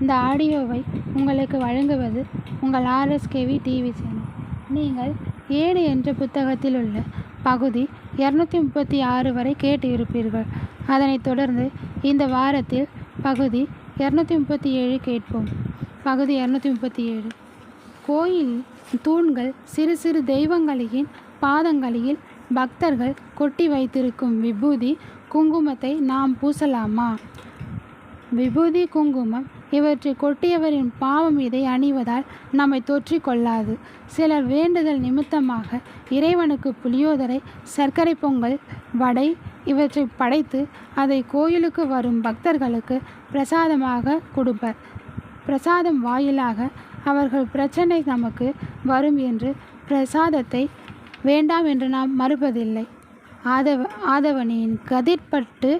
இந்த ஆடியோவை உங்களுக்கு வழங்குவது உங்கள் ஆர்எஸ்கேவி டிவி சேனல். நீங்கள் ஏடு என்ற புத்தகத்தில் உள்ள பகுதி இரநூத்தி முப்பத்தி ஆறு வரை கேட்டு இருப்பீர்கள் அதனைத் தொடர்ந்து இந்த வாரத்தில் பகுதி இரநூத்தி முப்பத்தி ஏழு கேட்போம். பகுதி இரநூத்தி முப்பத்தி ஏழு. கோயில் தூண்கள் சிறு சிறு தெய்வங்களின் பாதங்களில் பக்தர்கள் கொட்டி வைத்திருக்கும் விபூதி குங்குமத்தை நாம் பூசலாமா? விபூதி குங்குமம் இவற்றை கொட்டியவரின் பாவம் இதை அணிவதால் நம்மை தொற்றிக் கொள்ளாது சிலர் வேண்டுதல் நிமித்தமாக இறைவனுக்கு புளியோதரை சர்க்கரை பொங்கல் வடை இவற்றை படைத்து அதை கோயிலுக்கு வரும் பக்தர்களுக்கு பிரசாதமாக கொடுப்பர். பிரசாதம் வாயிலாக அவர்கள் பிரச்சனை நமக்கு வரும் என்று பிரசாதத்தை வேண்டாம் என்று நாம் மறுப்பதில்லை. ஆதவ ஆதவனின் கதிர்பட்டு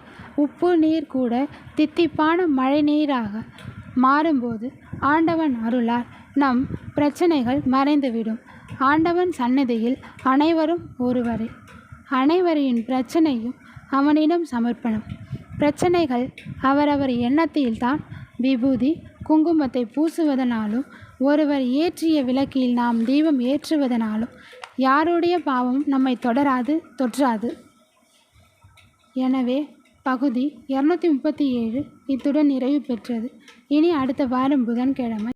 உப்பு நீர் கூட தித்திப்பான மழை நீராக மாறும்போது ஆண்டவன் அருளால் நம் பிரச்சனைகள் மறைந்துவிடும். ஆண்டவன் சன்னதியில் அனைவரும் ஒருவரே. அனைவரின் பிரச்சனையும் அவனிடம் சமர்ப்பணம். பிரச்சனைகள் அவரவர் எண்ணத்தில்தான் விபூதி குங்குமத்தை பூசுவதனாலும் ஒருவர் ஏற்றிய விளக்கில் நாம் தீபம் ஏற்றுவதனாலும் யாருடைய பாவம் நம்மை தொடராது தொற்றாது. எனவே பகுதி இரநூத்தி முப்பத்தி ஏழு இத்துடன் நிறைவு பெற்றது. இனி அடுத்த வாரம் புதன்கிழமை